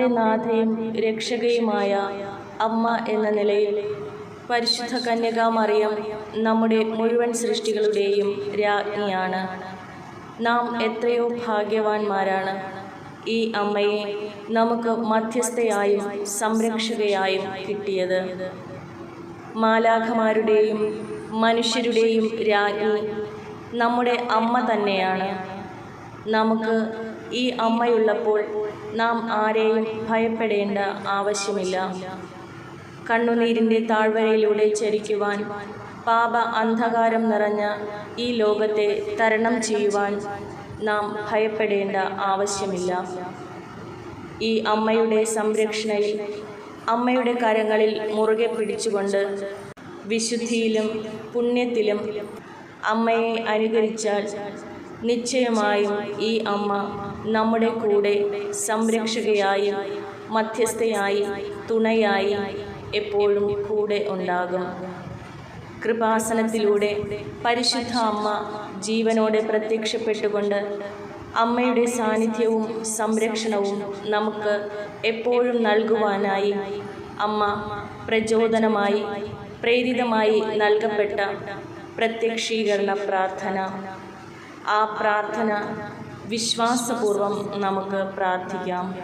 നമ്മുടെ നാഥയും രക്ഷകയുമായ അമ്മ എന്ന നിലയിൽ പരിശുദ്ധ കന്യകാമറിയം നമ്മുടെ മുഴുവൻ സൃഷ്ടികളുടെയും രാജ്ഞിയാണ്. നാം എത്രയോ ഭാഗ്യവാന്മാരാണ്. ഈ അമ്മയെ നമുക്ക് മധ്യസ്ഥയായും സംരക്ഷകയായും കിട്ടിയത്. മാലാഖമാരുടെയും മനുഷ്യരുടെയും രാജ്ഞി നമ്മുടെ അമ്മ തന്നെയാണ്. നമുക്ക് ഈ അമ്മയുള്ളപ്പോൾ നാം ആരെയും ഭയപ്പെടേണ്ട ആവശ്യമില്ല. കണ്ണുനീരിന്റെ താഴ്വരയിലൂടെ ചരിക്കുവാൻ പാപ അന്ധകാരം നിറഞ്ഞ ഈ ലോകത്തെ തരണം ചെയ്യുവാൻ നാം ഭയപ്പെടേണ്ട ആവശ്യമില്ല. ഈ അമ്മയുടെ സംരക്ഷണയിൽ അമ്മയുടെ കരങ്ങളിൽ മുറുകെ പിടിച്ചുകൊണ്ട് വിശുദ്ധിയിലും പുണ്യത്തിലും അമ്മയെ അനുകരിച്ചാൽ നിശ്ചയമായും ഈ അമ്മ നമ്മുടെ കൂടെ സംരക്ഷകയായി മധ്യസ്ഥയായി തുണയായി എപ്പോഴും കൂടെ ഉണ്ടാകും. കൃപാസനത്തിലൂടെ പരിശുദ്ധ അമ്മ ജീവനോടെ പ്രത്യക്ഷപ്പെട്ടുകൊണ്ട് അമ്മയുടെ സാന്നിധ്യവും സംരക്ഷണവും നമുക്ക് എപ്പോഴും നൽകുവാനായി അമ്മ പ്രചോദനമായി പ്രേരിതമായി നൽകപ്പെട്ട പ്രത്യക്ഷീകരണ പ്രാർത്ഥന. ആ പ്രാർത്ഥന വിശ്വാസപൂർവം നമുക്ക് പ്രാർത്ഥിക്കാം.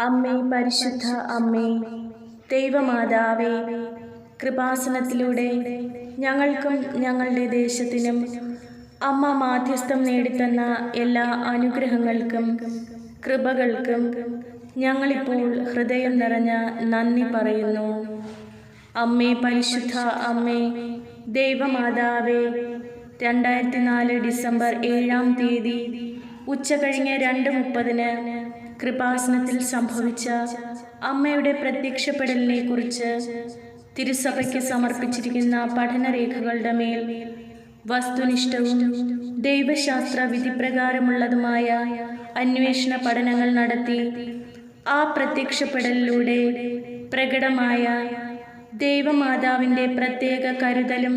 അമ്മേ പരിശുദ്ധ അമ്മേ ദൈവമാതാവേ കൃപാസനത്തിലൂടെ ഞങ്ങൾക്കും ഞങ്ങളുടെ ദേശത്തിനും അമ്മ മാധ്യസ്ഥം നേടിത്തന്ന എല്ലാ അനുഗ്രഹങ്ങൾക്കും കൃപകൾക്കും ഞങ്ങളിപ്പോൾ ഹൃദയം നിറഞ്ഞ നന്ദി പറയുന്നു. അമ്മേ പരിശുദ്ധ അമ്മേ ദൈവമാതാവേ രണ്ടായിരത്തി നാല് ഡിസംബർ ഏഴാം തീയതി ഉച്ച കഴിഞ്ഞ് രണ്ട് മുപ്പതിന് കൃപാസനത്തിൽ സംഭവിച്ച അമ്മയുടെ പ്രത്യക്ഷപ്പെടലിനെ കുറിച്ച് തിരുസഭയ്ക്ക് സമർപ്പിച്ചിരിക്കുന്ന പഠനരേഖകളുടെ മേൽ വസ്തുനിഷ്ഠവും ദൈവശാസ്ത്ര വിധിപ്രകാരമുള്ളതുമായ അന്വേഷണ പഠനങ്ങൾ നടത്തി ആ പ്രത്യക്ഷപ്പെടലിലൂടെ പ്രകടമായ ദൈവമാതാവിന്റെ പ്രത്യേക കരുതലും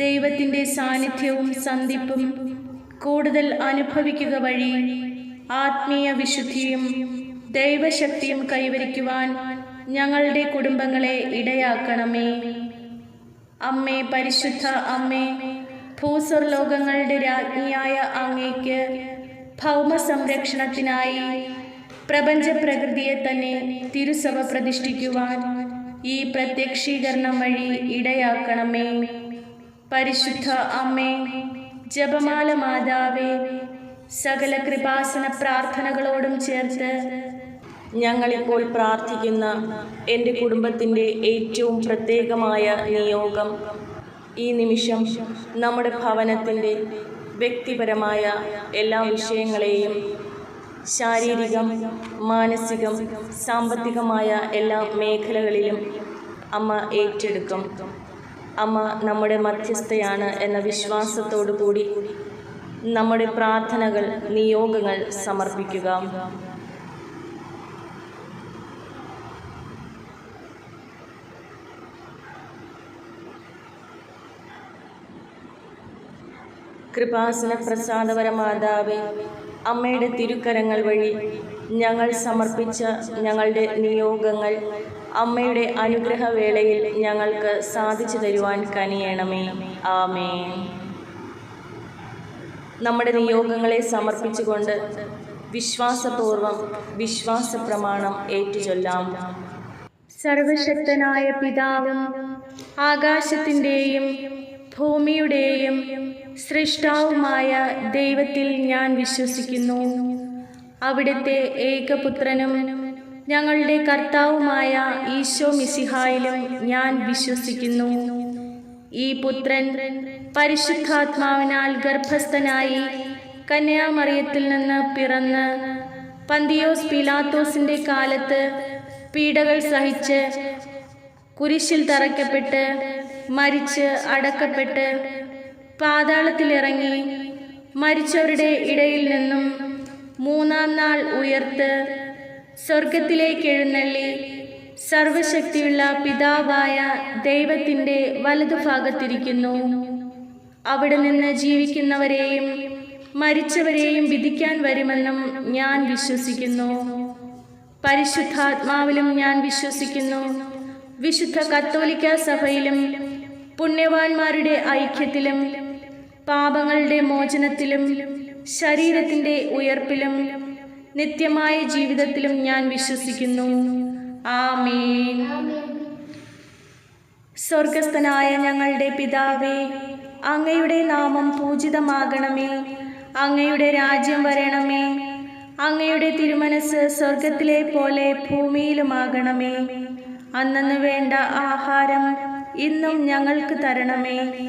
ദൈവത്തിന്റെ സാന്നിധ്യവും സന്ധിപ്പും കൂടുതൽ അനുഭവിക്കുക വഴി ആത്മീയ വിശുദ്ധിയും ദൈവശക്തിയും കൈവരിക്കുവാൻ ഞങ്ങളുടെ കുടുംബങ്ങളെ ഇടയാക്കണമേ. അമ്മേ പരിശുദ്ധ അമ്മേ ഭൂസർ ലോകങ്ങളുടെ രാജ്ഞിയായ അങ്ങേക്ക് ഭൗമ സംരക്ഷണത്തിനായി പ്രപഞ്ച പ്രകൃതിയെ തന്നെ തിരുസഭ പ്രതിഷ്ഠിക്കുവാൻ ഈ പ്രത്യക്ഷീകരണം വഴി ഇടയാക്കണമേ. പരിശുദ്ധ അമ്മേ ജപമാല മാതാവേ സകല കൃപാസന പ്രാർത്ഥനകളോടും ചേർത്ത് ഞങ്ങളിപ്പോൾ പ്രാർത്ഥിക്കുന്ന എന്റെ കുടുംബത്തിന്റെ ഏറ്റവും പ്രത്യേകമായ നിയോഗം ഈ നിമിഷം നമ്മുടെ ഭവനത്തിന്റെ വ്യക്തിപരമായ എല്ലാ വിഷയങ്ങളെയും ശാരീരികം മാനസികം സാമ്പത്തികമായ എല്ലാ മേഖലകളിലും അമ്മ ഏറ്റെടുക്കും. അമ്മ നമ്മുടെ മധ്യസ്ഥയാണ് എന്ന വിശ്വാസത്തോടു കൂടി നമ്മുടെ പ്രാർത്ഥനകൾ നിയോഗങ്ങൾ സമർപ്പിക്കുക. കൃപാസന പ്രസാദപര മാതാവേ അമ്മയുടെ തിരുക്കരങ്ങൾ വഴി ഞങ്ങൾ സമർപ്പിച്ച ഞങ്ങളുടെ നിയോഗങ്ങൾ അമ്മയുടെ അനുഗ്രഹവേളയിൽ ഞങ്ങൾക്ക് സാധിച്ചു തരുവാൻ കനിയണമേ. ആമേ നമ്മുടെ നിയോഗങ്ങളെ സമർപ്പിച്ചുകൊണ്ട് വിശ്വാസപൂർവം വിശ്വാസ പ്രമാണം ഏറ്റുചൊല്ലാം. സർവശക്തനായ പിതാവും ആകാശത്തിന്റെയും ഭൂമിയുടെയും സൃഷ്ടാവുമായ ദൈവത്തിൽ ഞാൻ വിശ്വസിക്കുന്നു. അവിടുത്തെ ഏകപുത്രനും ഞങ്ങളുടെ കർത്താവുമായ ഈശോ മിസിഹായിലും ഞാൻ വിശ്വസിക്കുന്നു. ഈ പുത്രൻ പരിശുദ്ധാത്മാവിനാൽ ഗർഭസ്ഥനായി കന്യാമറിയത്തിൽ നിന്ന് പിറന്ന് പന്തിയോസ് പിലാത്തോസിന്റെ കാലത്ത് പീഡകൾ സഹിച്ച് കുരിശിൽ തറയ്ക്കപ്പെട്ട് മരിച്ച് അടക്കപ്പെട്ട് പാതാളത്തിലിറങ്ങി മരിച്ചവരുടെ ഇടയിൽ നിന്നും മൂന്നാം നാൾ ഉയർത്ത് സ്വർഗത്തിലേക്ക് എഴുന്നള്ളി സർവശക്തിയുള്ള പിതാവായ ദൈവത്തിന്റെ വലതുഭാഗത്തിരിക്കുന്നു. അവിടെ നിന്ന് ജീവിക്കുന്നവരെയും മരിച്ചവരെയും വിധിക്കാൻ വരുമെന്നും ഞാൻ വിശ്വസിക്കുന്നു. പരിശുദ്ധാത്മാവിലും ഞാൻ വിശ്വസിക്കുന്നു. വിശുദ്ധ കത്തോലിക്ക സഭയിലും പുണ്യവാന്മാരുടെ ഐക്യത്തിലും പാപങ്ങളുടെ മോചനത്തിലും ശരീരത്തിന്റെ ഉയർപ്പിലും നിത്യമായ ജീവിതത്തിലും ഞാൻ വിശ്വസിക്കുന്നു. ആമേൻ. സ്വർഗസ്ഥനായ ഞങ്ങളുടെ പിതാവേ അങ്ങയുടെ നാമം പൂജിതമാകണമേ. അങ്ങയുടെ രാജ്യം വരണമേ. അങ്ങയുടെ തിരുമനസ് സ്വർഗത്തിലെ പോലെ ഭൂമിയിലുമാകണമേ. അന്നു വേണ്ട ആഹാരം ഇന്നും ഞങ്ങൾക്ക് തരണമേ.